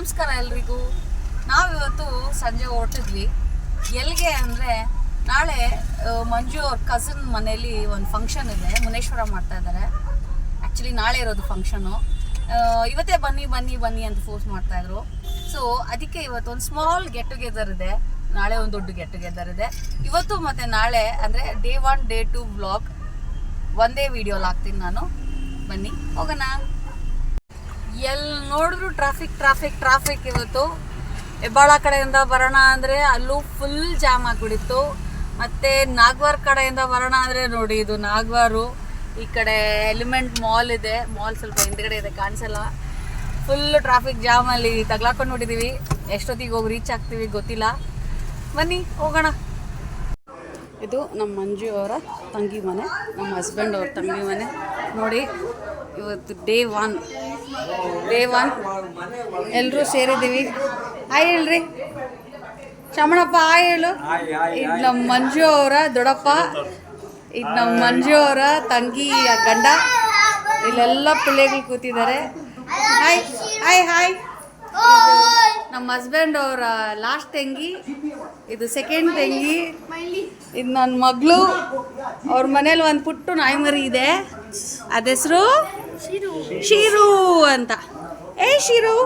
ನಮಸ್ಕಾರ ಎಲ್ರಿಗೂ. ನಾವಿವತ್ತು ಸಂಜೆ ಹೊರಟಿದ್ವಿ. ಎಲ್ಲಿಗೆ ಅಂದರೆ ನಾಳೆ ಮಂಜು ಅವ್ರ ಕಸಿನ್ ಮನೇಲಿ ಒಂದು ಫಂಕ್ಷನ್ ಇದೆ. ಮುನೇಶ್ವರ ಮಾಡ್ತಾ ಇದ್ದಾರೆ ಆ್ಯಕ್ಚುಲಿ ನಾಳೆ ಇರೋದು ಫಂಕ್ಷನು ಇವತ್ತೇ ಬನ್ನಿ ಬನ್ನಿ ಬನ್ನಿ ಅಂತ ಫೋರ್ಸ್ ಮಾಡ್ತಾಯಿದ್ರು ಸೊ ಅದಕ್ಕೆ ಇವತ್ತು ಒಂದು ಸ್ಮಾಲ್ ಗೆಟ್ ಟುಗೆದರ್ ಇದೆ. ನಾಳೆ ಒಂದು ದೊಡ್ಡ ಗೆಟ್ ಟುಗೆದರ್ ಇದೆ. ಇವತ್ತು ಮತ್ತು ನಾಳೆ ಅಂದರೆ day one day two vlog ಒಂದೇ ವಿಡಿಯೋಲಿ ಹಾಕ್ತೀನಿ ನಾನು. ಬನ್ನಿ, ಹೋಗೋಣ. ನೋಡಿದ್ರು ಟ್ರಾಫಿಕ್ ಟ್ರಾಫಿಕ್ ಟ್ರಾಫಿಕ್ ಇವತ್ತು. ಹೆಬ್ಬಾಳ ಕಡೆಯಿಂದ ಬರೋಣ ಅಂದರೆ ಅಲ್ಲೂ ಫುಲ್ ಜಾಮ್ ಆಗಿಬಿಡಿತ್ತು ಮತ್ತು ನಾಗ್ವಾರ್ ಕಡೆಯಿಂದ ಬರೋಣ ಅಂದರೆ ನೋಡಿ ಇದು ನಾಗ್ವಾರು. ಈ ಕಡೆ ಎಲಿಮೆಂಟ್ ಮಾಲ್ ಇದೆ. ಮಾಲ್ ಸ್ವಲ್ಪ ಹಿಂದ್ಗಡೆ ಇದೆ, ಕಾಣಿಸಲ್ಲ. ಫುಲ್ ಟ್ರಾಫಿಕ್ ಜಾಮಲ್ಲಿ ತಗ್ಲಾಕೊಂಡು ನೋಡಿದ್ದೀವಿ ಎಷ್ಟೊತ್ತಿಗೆ ಹೋಗಿ ರೀಚ್ ಆಗ್ತೀವಿ ಗೊತ್ತಿಲ್ಲ. ಬನ್ನಿ, ಹೋಗೋಣ. ಇದು ನಮ್ಮ ಮಂಜು ಅವರ ತಂಗಿ ಮನೆ, ನಮ್ಮ ಹಸ್ಬೆಂಡ್ ಅವ್ರ ತಂಗಿ ಮನೆ. ನೋಡಿ ಇವತ್ತು ಡೇ ಒನ್ ಡೇ ಒನ್ ಎಲ್ಲರೂ ಸೇರಿದ್ದೀವಿ. ಹಾಯ್ ಹೇಳ್ರಿ ಚಮಣಪ್ಪ ಹಾಯ್ ಹೇಳು. ಇದು ನಮ್ಮ ಮಂಜು ಅವರ ದೊಡ್ಡಪ್ಪ. ಇದು ನಮ್ಮ ಮಂಜು ಅವರ ತಂಗಿ ಗಂಡ. ಇಲ್ಲೆಲ್ಲ ಪಿಳ್ಳೆಗಳು ಕೂತಿದ್ದಾರೆ. ಹಾಯ್ ಹಾಯ್ ಹಾಯ್ ನಮ್ಮ ಹಸ್ಬೆಂಡ್ ಅವರ ಲಾಸ್ಟ್ ತಂಗಿ ಇದು ಸೆಕೆಂಡ್ ತಂಗಿ. ಇದು ನನ್ನ ಮಗಳು. ಅವ್ರ ಮನೇಲಿ ಒಂದು ಪುಟ್ಟು ನಾಯಿ ಮರಿ ಇದೆ. ಅದ ಹೆಸರು ಶಿರು ಅಂತ. ಏ, ಶಿರು.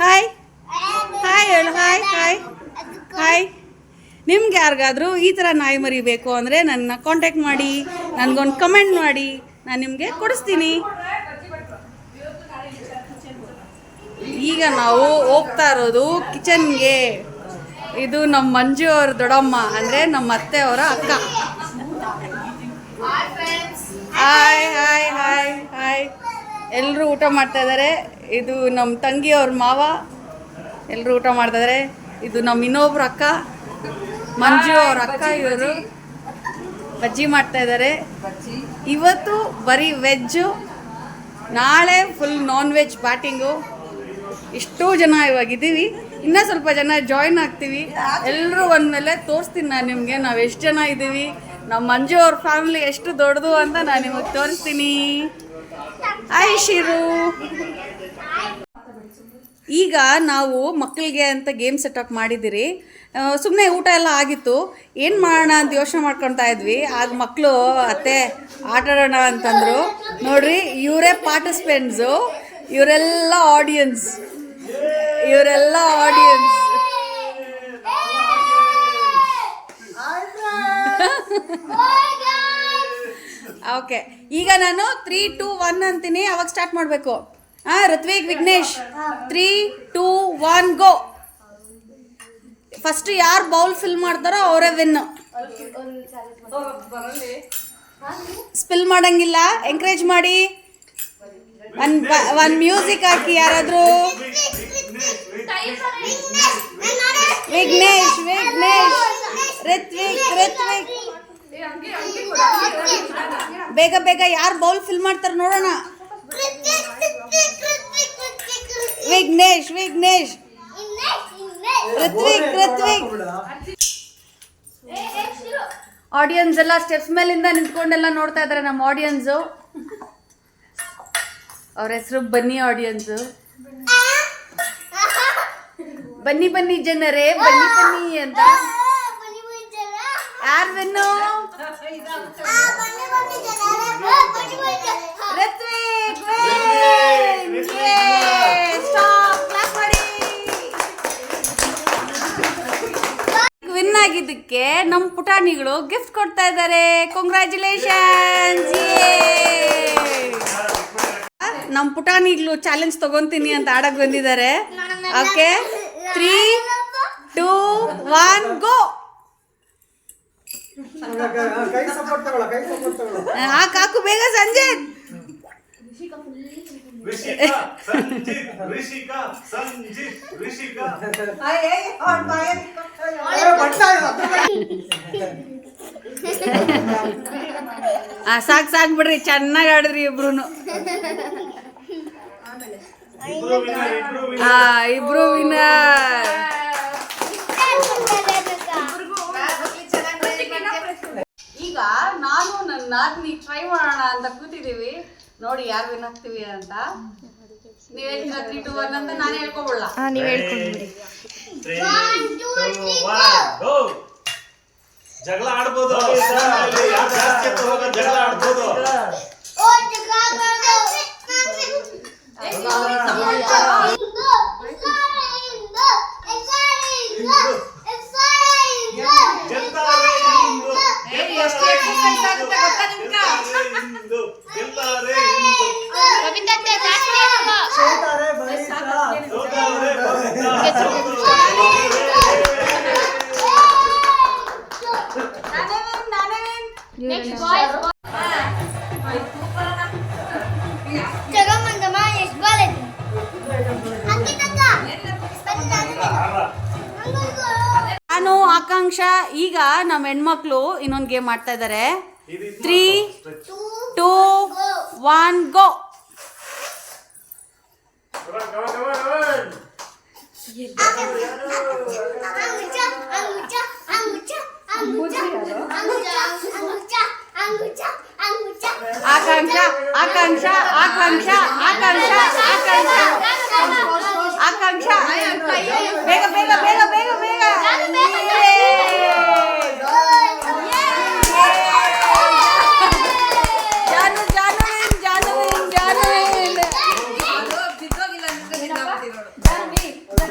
ಹಾಯ್ ಹಾಯ್ ಹೇಳು. ಹಾಯ್ ಹಾಯ್ ಹಾಯ್ ನಿಮ್ಗೆ ಯಾರಿಗಾದರೂ ಈ ಥರ ನಾಯಿ ಮರಿ ಬೇಕು ಅಂದರೆ ನನ್ನ ಕಾಂಟ್ಯಾಕ್ಟ್ ಮಾಡಿ, ನನಗೊಂದು ಕಮೆಂಟ್ ಮಾಡಿ, ನಾನು ನಿಮಗೆ ಕೊಡಿಸ್ತೀನಿ. ಈಗ ನಾವು ಹೋಗ್ತಾ ಇರೋದು ಕಿಚನ್ಗೆ ಇದು ನಮ್ಮ ಮಂಜು ಅವ್ರ ದೊಡ್ಡಮ್ಮ ಅಂದರೆ ನಮ್ಮ ಅತ್ತೆ ಅವರ ಅಕ್ಕ. ಎಲ್ಲರೂ ಊಟ ಮಾಡ್ತಾ ಇದ್ದಾರೆ ಇದು ನಮ್ಮ ತಂಗಿ ಅವ್ರ ಮಾವ. ಎಲ್ಲರೂ ಊಟ ಮಾಡ್ತಾ ಇದ್ದಾರೆ ಇದು ನಮ್ಮ ಇನ್ನೊಬ್ರು ಅಕ್ಕ. ಮಂಜು ಅವ್ರ ಅಕ್ಕ ಇವರು. ಬಜ್ಜಿ ಮಾಡ್ತಾ ಇದ್ದಾರೆ ಇವತ್ತು ಬರೀ ವೆಜ್ಜು. ನಾಳೆ ಫುಲ್ ನಾನ್ ವೆಜ್ ಬ್ಯಾಟಿಂಗು ಇಷ್ಟು ಜನ ಇವಾಗಿದ್ದೀವಿ ಇನ್ನೂ ಸ್ವಲ್ಪ ಜನ ಜಾಯ್ನ್ ಆಗ್ತೀವಿ. ಎಲ್ಲರೂ ಒಂದ್ಮೇಲೆ ತೋರಿಸ್ತೀನಿ ನಾನು ನಿಮಗೆ. ನಾವು ಎಷ್ಟು ಜನ ಇದ್ದೀವಿ ನಮ್ಮ ಮಂಜು ಅವ್ರ ಫ್ಯಾಮಿಲಿ ಎಷ್ಟು ದೊಡ್ಡದು ಅಂತ ನಾನು ನಿಮಗೆ ತೋರಿಸ್ತೀನಿ. ಹಾಯ್ ಶಿರು ಈಗ ನಾವು ಮಕ್ಕಳಿಗೆ ಅಂತ ಗೇಮ್ ಸೆಟಪ್ ಮಾಡಿದ್ದೀರಿ ಸುಮ್ಮನೆ ಊಟ ಎಲ್ಲ ಆಗಿತ್ತು ಏನು ಮಾಡೋಣ ಅಂತ ಯೋಚನೆ ಮಾಡ್ಕೊತಾ ಇದ್ವಿ ಆಗ ಮಕ್ಕಳು ಅತ್ತೆ ಆಟ ಆಡೋಣ ಅಂತಂದರು ನೋಡ್ರಿ ಇವರೇ ಪಾರ್ಟಿಸಿಪೆಂಟ್ಸು ಇವರೆಲ್ಲ ಆಡಿಯನ್ಸ್ ಇವರೆಲ್ಲ ಆಡಿಯನ್ಸ್ ಓಕೆ ಈಗ ನಾನು ತ್ರೀ ಟೂ ಒನ್ ಅಂತೀನಿ. ಅವಾಗ ಸ್ಟಾರ್ಟ್ ಮಾಡಬೇಕು. ಹಾಂ Ritvik Vignesh. Three two one go first ಯಾರು ಬೌಲ್ ಫಿಲ್ ಮಾಡ್ತಾರೋ ಅವರೇ ವಿನ್ ಸ್ಪಿಲ್ ಮಾಡಂಗಿಲ್ಲ. ಎಂಕರೇಜ್ ಮಾಡಿ. ಒನ್ ಒನ್ ಮ್ಯೂಸಿಕ್ ಹಾಕಿ ಯಾರಾದರೂ. ವಿಘ್ನೇಶ್ ವಿಘ್ನೇಶ್. ಋತ್ವಿಕ್ ಋತ್ವಿಕ್. ಬೇಗ ಬೇಗ ಯಾರು ಬೌಲ್ ಫಿಲ್ ಮಾಡ್ತಾರೆ ನೋಡೋಣ. ವಿಘ್ನೇಶ್ ವಿಘ್ನೇಶ್. ಋತ್ವಿಕ್ ಋತ್ವಿಕ್. ಆಡಿಯನ್ಸ್ ಎಲ್ಲ ಸ್ಟೆಪ್ಸ್ ಮೇಲಿಂದ ನಿಂತ್ಕೊಂಡೆಲ್ಲ ನೋಡ್ತಾ ಇದ್ದಾರೆ ನಮ್ಮ ಆಡಿಯನ್ಸು ಅವ್ರ ಹೆಸರು ಬನ್ನಿ ಆಡಿಯನ್ಸು ಬನ್ನಿ ಬನ್ನಿ ಜನರೇ, ಬನ್ನಿ ಬನ್ನಿ ಅಂತ. ಯಾರು ಬೆನ್ನು ಋತ್ವಿಕ್ ಸ್ಟಾಪ್ ಕ್ಲಾಪ್ ಮಾಡಿ ವಿನ್ ಆಗಿದ್ದಕ್ಕೆ ನಮ್ಮ ಪುಟಾಣಿಗಳು ಗಿಫ್ಟ್ ಕೊಡ್ತಾ ಇದ್ದಾರೆ. ಕಂಗ್ರ್ಯಾಚುಲೇಷನ್ಸ್ ನಮ್ಮ ಪುಟಾಣಿಗಳು ಚಾಲೆಂಜ್ ತಗೊಂತೀನಿ ಅಂತ ಆಡಕ್ಕೆ ಬಂದಿದ್ದಾರೆ. Okay three two one go ಕೈ ಸಪೋರ್ಟ್ ತಗೊಳ ಕೈ ಸಪೋರ್ಟ್ ತಗೊಳ ಹಾಕು ಹಾಕು ಬೇಗ ಸಂಜೆ ಸಾಕು ಸಾಕು ಬಿಡ್ರಿ ಚೆನ್ನಾಗಿ ಆಡಿದ್ರಿ ಇಬ್ರು ಇಬ್ರು ವಿನರ್ ಇಬ್ರು ವಿನರ್ ಆ ಇಬ್ರು ವಿನರ್ ಈಗ ನಾನು ನನ್ನ ನಾದ್ನಿ ಟ್ರೈ ಮಾಡೋಣ ಅಂತ ಕೂತಿದ್ದೀವಿ. ನೋಡಿ ಯಾರು ವಿನ್ ಆಗ್ತೀವಿ ಅಂತ. ನೀವ್ ಹೇಳ್ತೀರಾ ತ್ರೀ ಟು ಒನ್ ಅಂತ ನಾನು ಹೇಳ್ಕೊಬಿಡ್ಲ ಹಾ ನೀವು ಹೇಳ್ಕೊಂಡ್ಬಿಡಿ. ಜಗಳ ಆಡ್ಬೋದು. ಜಗಳ ಆಡ್ಬೋದು. ನಾನು ಆಕಾಂಕ್ಷ ಈಗ ನಮ್ಮ ಹೆಣ್ಮಕ್ಳು ಇನ್ನೊಂದು ಗೇಮ್ ಮಾಡ್ತಾ ಇದಾರೆ. ತ್ರೀ ಟೂ ಒನ್ ಗೋ ಅಂಗುಚ ಅಂಗುಚ come आकांक्षा आकांक्षा आकांक्षा आकांक्षा आकांक्षा। आकांक्षा। बेग बेग बेग बेग बेग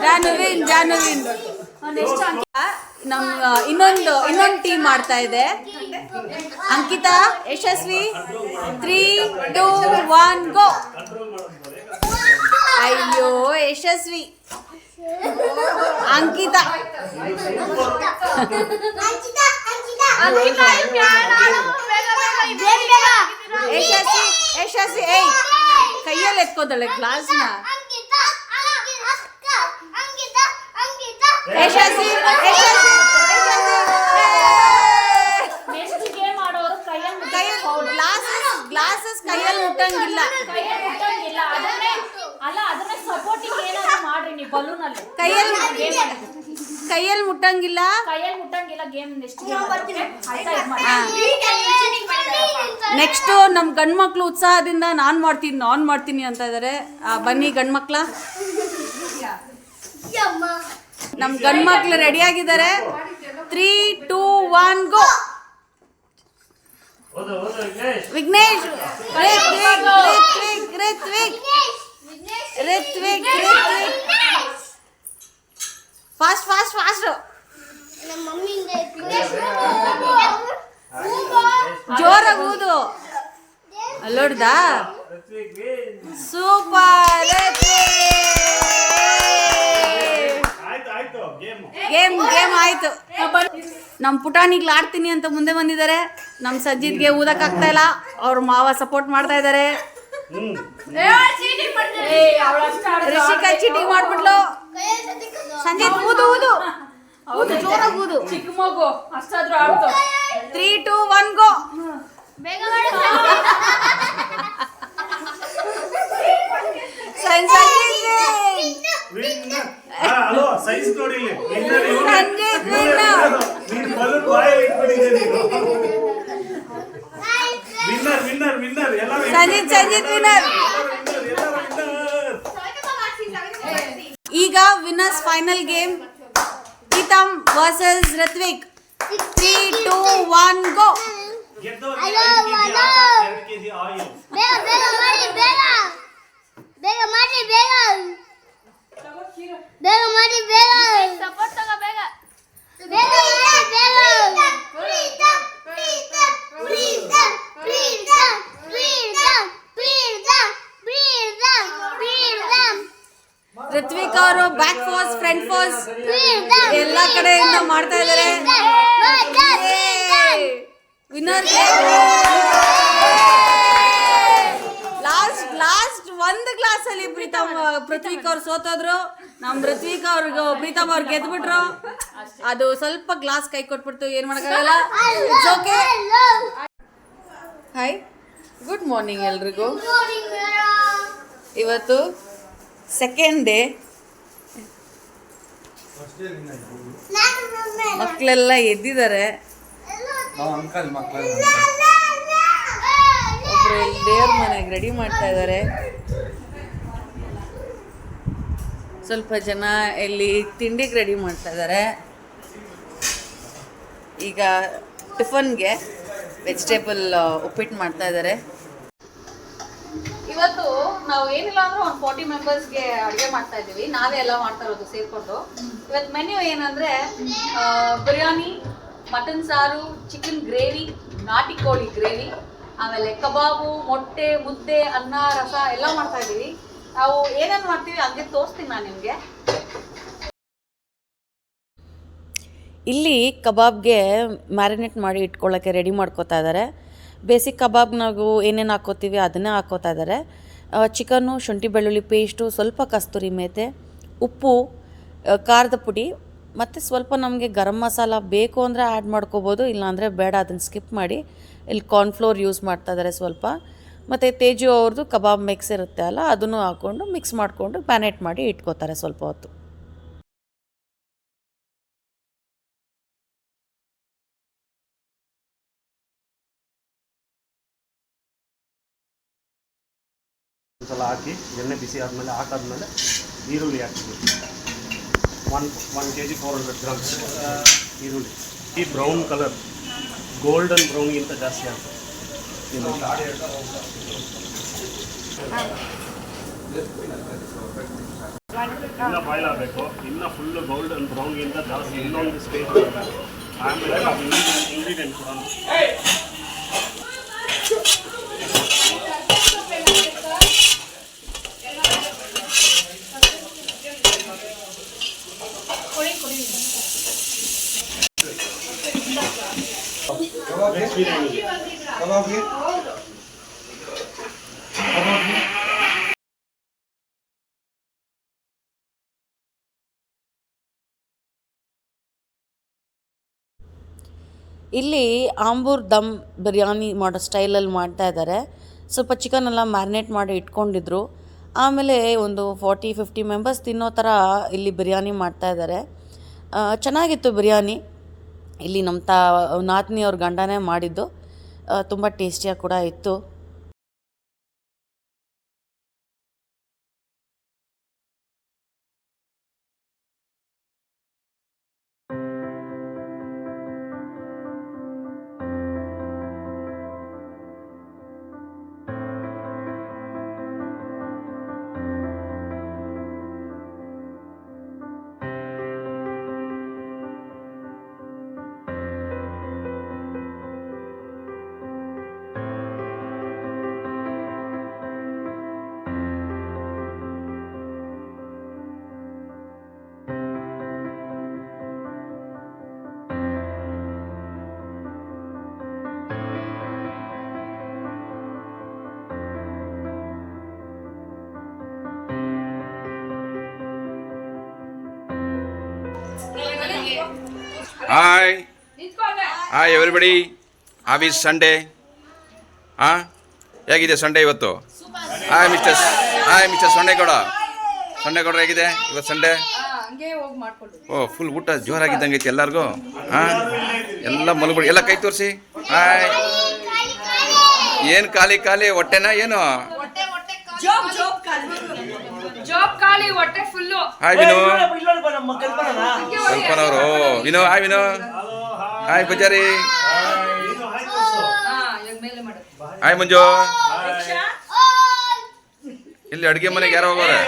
ಜಾನುವಿನ್ ಜಾನುವಿನ್ ನೆಕ್ಸ್ಟ್ ಜಾನುವಿನ್ ಜಾನುವಿನ್ ನಮ್ ಇನ್ನೊಂದು ಇನ್ನೊಂದು ಟೀಮ್ ಮಾಡ್ತಾ ಇದೆ. Ankita Yashasvi. Three two one go ಅಯ್ಯೋ ಯಶಸ್ವಿ. ಅಂಕಿತಾ. ಯಶಸ್ವಿ ಯಶಸ್ವಿ. ಏಯ್ ಕೈಯಲ್ಲಿ ಎತ್ಕೋತಾಳೆ ಗ್ಲಾಸ್ನ ಯಶಸ್ವಿ ಯಶಸ್ವಿ ನೆಕ್ಸ್ಟ್ ಗೇಮ್ ಆಡೋರು ಕೈಯಲ್ಲಿ ಕೈಯಲ್ಲಿ ಗ್ಲಾಸಸ್ ಕೈಯಲ್ಲಿ ಮುಟ್ಟಂಗಿಲ್ಲ ಕೈಯಲ್ಲಿ ಮುಟ್ಟಂಗಿಲ್ಲ ಅದನ್ನೇ ಅಲ್ಲ ಅದನ್ನೇ ಸಪೋರ್ಟಿಂಗ್ ಏನಾದ್ರು ಮಾಡ್ರಿ ನೀವು ಬಲೂನ್ ಅಲ್ಲಿ. ಕೈಯಲ್ಲಿ ಕೈಯಲ್ಲಿ ಮುಟ್ಟಂಗಿಲ್ಲ ಕೈಯಲ್ಲಿ ಮುಟ್ಟಂಗಿಲ್ಲ ಗೇಮ್ ನೆಕ್ಸ್ಟ್ ನಮ್ ಗಂಡ್ ಮಕ್ಳು ಮಾಡಿ. ನೆಕ್ಸ್ಟ್ ನಮ್ಮ ಗಂಡ್ಮಕ್ಳು ಉತ್ಸಾಹದಿಂದ ನಾನು ಮಾಡ್ತೀನಿ ನಾನು ಮಾಡ್ತೀನಿ ಅಂತ ಇದ್ದಾರೆ ಬನ್ನಿ ಗಂಡ್ಮಕ್ಳ. ನಮ್ಮ ಗಂಡ್ಮಕ್ಳು ರೆಡಿ ಆಗಿದ್ದಾರೆ. ತ್ರೀ ಟೂ ಒನ್ ಗೋ ಓದು, ಓದು, Vignesh. Vignesh Rithvik Rithvik Rithvik Rithvik fast fast fast ಜೋರಾಗಿ ಊದು. ಅಲ್ಲೋಡ್ದ. ಸೂಪರ್ ಆಯ್ತು ಆಯ್ತು ಗೇಮ್ ಗೇಮ್ ಗೇಮ್ ಆಯ್ತು. ನಮ್ಮ ಪುಟಾಣಿಗ್ಲ ಆಡ್ತೀನಿ ಅಂತ ಮುಂದೆ ಬಂದಿದ್ದಾರೆ. ನಮ್ಮ ಸಜ್ಜಿದ್ಗೆ ಊದಕ್ಕಾಗ್ತಾ ಇಲ್ಲ. ಅವ್ರ ಮಾವ ಸಪೋರ್ಟ್ ಮಾಡ್ತಾ ಇದ್ದಾರೆ. ರಿಷಿಕಾ ಚೀಟಿಂಗ್ ಮಾಡ್ಬಿಟ್ಲು ಸಂಜಿತ್ ಊದು ಊದು ಊದು ಜೋರಾಗಿ ಊದು ಚಿಕ್ಕ ಮಗು ಅಷ್ಟಾದ್ರೂ ಆಡ್ತು three two one go winner hello size ನೋಡಿ ಇಲ್ಲಿ ವಿನ್ನರ್ ರಂಜಿತ್ ವಿನರ್ ಈಗ winners final game Preetam versus Rithvik three two one go ಬೇಗ ಮಾಡಿ ಬೇಗ ಬೇಗ ಮಾಡಿ ಬೇಗ ಸೋತೋದ್ರು ನಮ್ ಋತ್ವಿಕ್ ಅವ್ರಿಗೆ ಪ್ರೀತಮ್ ಅವ್ರು ಗೆದ್ಬಿಟ್ರು. ಅದು ಸ್ವಲ್ಪ ಗ್ಲಾಸ್ ಕೈ ಕೊಟ್ಬಿಡ್ತು ಏನ್ ಮಾಡಕ್ಕಾಗಲ್ಲ. ಓಕೆ ಹಾಯ್ ಗುಡ್ ಮಾರ್ನಿಂಗ್ ಎಲ್ರಿಗೂ. ಇವತ್ತು ಸೆಕೆಂಡ್ ಡೇ ಮಕ್ಕಳೆಲ್ಲ ಎದ್ದಿದ್ದಾರೆ. ಒಬ್ರು ದೇವ್ರ ಮನೆಗೆ ರೆಡಿ ಮಾಡ್ತಾ ಇದ್ದಾರೆ. ಸ್ವಲ್ಪ ಜನ ಇಲ್ಲಿ ತಿಂಡಿಗೆ ರೆಡಿ ಮಾಡ್ತಾ ಇದ್ದಾರೆ ಈಗ ಟಿಫನ್ಗೆ ವೆಜಿಟೇಬಲ್ ಉಪ್ಪಿಟ್ಟು ಮಾಡ್ತಾ ಇದ್ದಾರೆ ಇವತ್ತು ನಾವು ಏನಿಲ್ಲ ಅಂದ್ರೆ ಒಂದು ಫಾರ್ಟಿ ಮೆಂಬರ್ಸ್ಗೆ ಅಡುಗೆ ಮಾಡ್ತಾ ಇದ್ದೀವಿ. ನಾವೇ ಎಲ್ಲ ಮಾಡ್ತಾ ಇರೋದು ಸೇರಿಕೊಂಡು. ಇವತ್ತು ಮೆನ್ಯೂ ಏನಂದ್ರೆ ಬಿರಿಯಾನಿ, ಮಟನ್ ಸಾರು ಚಿಕನ್ ಗ್ರೇವಿ ನಾಟಿ ಕೋಳಿ ಗ್ರೇವಿ ಆಮೇಲೆ ಕಬಾಬು, ಮೊಟ್ಟೆ, ಮುದ್ದೆ, ಅನ್ನ, ರಸ ಎಲ್ಲ ಮಾಡ್ತಾ ಇದ್ದೀವಿ. ನಾವು ಏನೇನು ಮಾಡ್ತೀವಿ ಹಂಗೆ ತೋರಿಸ್ತೀನಿ ನಾನು ನಿಮಗೆ. ಇಲ್ಲಿ ಕಬಾಬ್ಗೆ ಮ್ಯಾರಿನೇಟ್ ಮಾಡಿ ಇಟ್ಕೊಳ್ಳೋಕ್ಕೆ ರೆಡಿ ಮಾಡ್ಕೋತಾ ಇದ್ದಾರೆ ಬೇಸಿಕ್ ಕಬಾಬ್ ನಾವು ಏನೇನು ಹಾಕೋತೀವಿ ಅದನ್ನೇ ಹಾಕೋತಾ ಇದ್ದಾರೆ ಚಿಕನ್ನು, ಶುಂಠಿ, ಬೆಳ್ಳುಳ್ಳಿ ಪೇಸ್ಟು, ಸ್ವಲ್ಪ ಕಸ್ತೂರಿ ಮೇತೆ, ಉಪ್ಪು ಖಾರದ ಪುಡಿ, ಮತ್ತು ಸ್ವಲ್ಪ ನಮಗೆ ಗರಂ ಮಸಾಲ ಬೇಕು ಅಂದರೆ ಆ್ಯಡ್ ಮಾಡ್ಕೋಬೋದು, ಇಲ್ಲಾಂದರೆ ಬೇಡ, ಅದನ್ನು ಸ್ಕಿಪ್ ಮಾಡಿ. ಇಲ್ಲಿ ಕಾರ್ನ್ಫ್ಲೋರ್ ಯೂಸ್ ಮಾಡ್ತಾ ಇದ್ದಾರೆ ಸ್ವಲ್ಪ. ಮತ್ತು ತೇಜು ಅವ್ರದ್ದು ಕಬಾಬ್ ಮಿಕ್ಸ್ ಇರುತ್ತೆ ಅಲ್ಲ, ಅದನ್ನು ಹಾಕ್ಕೊಂಡು ಮಿಕ್ಸ್ ಮಾಡಿಕೊಂಡು ಪ್ಯಾನೆಟ್ ಮಾಡಿ ಇಟ್ಕೋತಾರೆ ಸ್ವಲ್ಪ ಹೊತ್ತು. ಸಲ ಹಾಕಿ ಎಣ್ಣೆ ಬಿಸಿ ಆದಮೇಲೆ ಹಾಕಾದ್ಮೇಲೆ ಈರುಳ್ಳಿ ಹಾಕ್ತೀವಿ. One one K G four hundred grams ಈರುಳ್ಳಿ. ಈ ಬ್ರೌನ್ ಕಲರ್ ಗೋಲ್ಡನ್ ಬ್ರೌನ್ಗಿಂತ ಜಾಸ್ತಿ ಆಗ್ತದೆ ಇನ್ನ ಬಾಯ್ಲ್ ಆಗಬೇಕು. ಇನ್ನ ಫುಲ್ ಗೋಲ್ಡನ್ ಬ್ರೌನ್ಗಿಂತ ಜಾಸ್ತಿ ಇನ್ನೊಂದು ಸ್ಟೇಜ್ ಆಮೇಲೆ ಇಂಗ್ರೀಡಿಯೆಂಟ್ ಕೂಡ ನೆಕ್ಸ್ಟ್ ಬಿರಿಯಾನಿಗೆ ಇಲ್ಲಿ ಆಂಬೂರ್ ದಮ್ ಬಿರಿಯಾನಿ ಮಾಡೋ ಸ್ಟೈಲಲ್ಲಿ ಮಾಡ್ತಾ ಇದ್ದಾರೆ. ಸ್ವಲ್ಪ ಚಿಕನ್ ಎಲ್ಲ ಮ್ಯಾರಿನೇಟ್ ಮಾಡಿ ಇಟ್ಕೊಂಡಿದ್ರು. ಆಮೇಲೆ ಒಂದು ಫಾರ್ಟಿ ಫಿಫ್ಟಿ ಮೆಂಬರ್ಸ್ ತಿನ್ನೋ ಥರ ಇಲ್ಲಿ ಬಿರಿಯಾನಿ ಮಾಡ್ತಾ ಇದ್ದಾರೆ. ಚೆನ್ನಾಗಿತ್ತು ಬಿರಿಯಾನಿ. ಇಲ್ಲಿ ನಮ್ಮ ತಾ ನಾದ್ನಿ ಅವ್ರ ಗಂಡನೇ ಮಾಡಿದ್ದು. ತುಂಬ ಟೇಸ್ಟಿಯಾಗಿ ಕೂಡ ಇತ್ತು. ಹಾಯ್ ಹಾಯ್ ಆ ಆಫೀಸ್ ಸಂಡೇ ಹಾಂ ಹೇಗಿದೆ ಸಂಡೇ ಇವತ್ತು? Hi mister hi mister Sonde Gowda ಹೇಗಿದೆ ಇವತ್ತು ಸಂಡೇ ಓ ಫುಲ್ ಊಟ ಜೋರಾಗಿದ್ದಂಗೆ ಐತಿ ಎಲ್ಲರಿಗೂ? ಹಾಂ ಎಲ್ಲ ಮಲಗ್ಬಿಡಿ. ಎಲ್ಲ ಕೈ ತೋರಿಸಿ. ಹಾಯ್ ಏನು ಖಾಲಿ ಖಾಲಿ? ಹೊಟ್ಟೆನಾ ಏನು? Hi Vino ಕಲ್ಪನವರು Vinu hi Vinu hi Pujari. Hi Manju. ಇಲ್ಲಿ ಅಡುಗೆ ಮನೆಗೆ ಯಾರೋ ಹೋಗೋರೆ?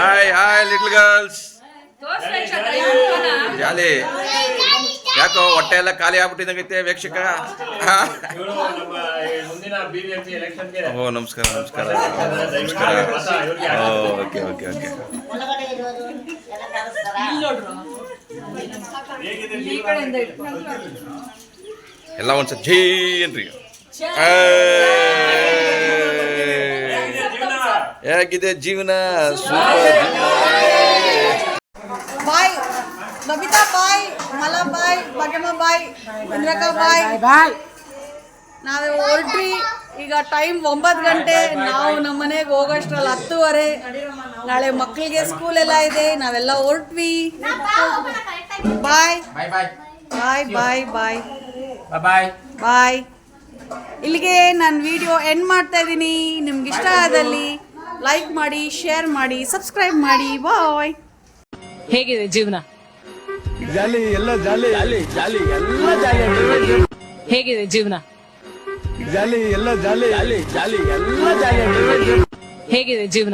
Hi hi little girls jolly. ಯಾಕೋ ಹೊಟ್ಟೆ ಎಲ್ಲ ಖಾಲಿ ಆಗ್ಬಿಟ್ಟಿದಂಗೈತೆ ವೀಕ್ಷಕ? ಓ ನಮಸ್ಕಾರ ನಮಸ್ಕಾರ. ನಮಸ್ಕಾರ. ಓ ಓಕೆ ಓಕೆ ಓಕೆ? ಎಲ್ಲ ಒಂದ್ಸಲ ಜೈ ಏನ್ರಿ ಹೇಗಿದೆ ಜೀವನ? Super bye. Babita bye Malla bye Bhagyamma bye Indraka bye bye. ನಾವು ಹೊರಟ್ರಿ. ಈಗ ಟೈಮ್ ಒಂಬತ್ತು ಗಂಟೆ ನಾವು ನಮ್ಮ ಮನೆಗೆ ಹೋಗೋಷ್ಟ್ರಲ್ಲಿ ಹತ್ತುವರೆ. ನಾಳೆ ಮಕ್ಕಳಿಗೆ ಸ್ಕೂಲ್ ಎಲ್ಲ ಇದೆ ನಾವೆಲ್ಲ ಹೊರಟ್ವಿ. ಬಾಯ್ ಬಾಯ್ ಬಾಯ್ ಬಾಯ್ ಬಾಯ್ ಬಾಯ್ ಇಲ್ಲಿಗೆ ನಾನು ವಿಡಿಯೋ ಎಂಡ್ ಮಾಡ್ತಾ ಇದ್ದೀನಿ. ನಿಮ್ಗೆ ಇಷ್ಟ ಆದಲ್ಲಿ ಲೈಕ್ ಮಾಡಿ ಶೇರ್ ಮಾಡಿ ಸಬ್ಸ್ಕ್ರೈಬ್ ಮಾಡಿ. ಬಾಯ್ ಹೇಗಿದೆ ಜೀವನ? ಜಾಲಿ ಎಲ್ಲ ಜಾಲಿ ಜಾಲಿ ಜಾಲಿ ಎಲ್ಲ ಜಾಲಿ ಹೇಗಿದೆ ಜೀವನ? ಜಾಲಿ ಎಲ್ಲ ಜಾಲಿ. ಜಾಲಿ ಜಾಲಿ ಎಲ್ಲ ಜಾಲಿ. ಹೇಗಿದೆ ಜೀವನ?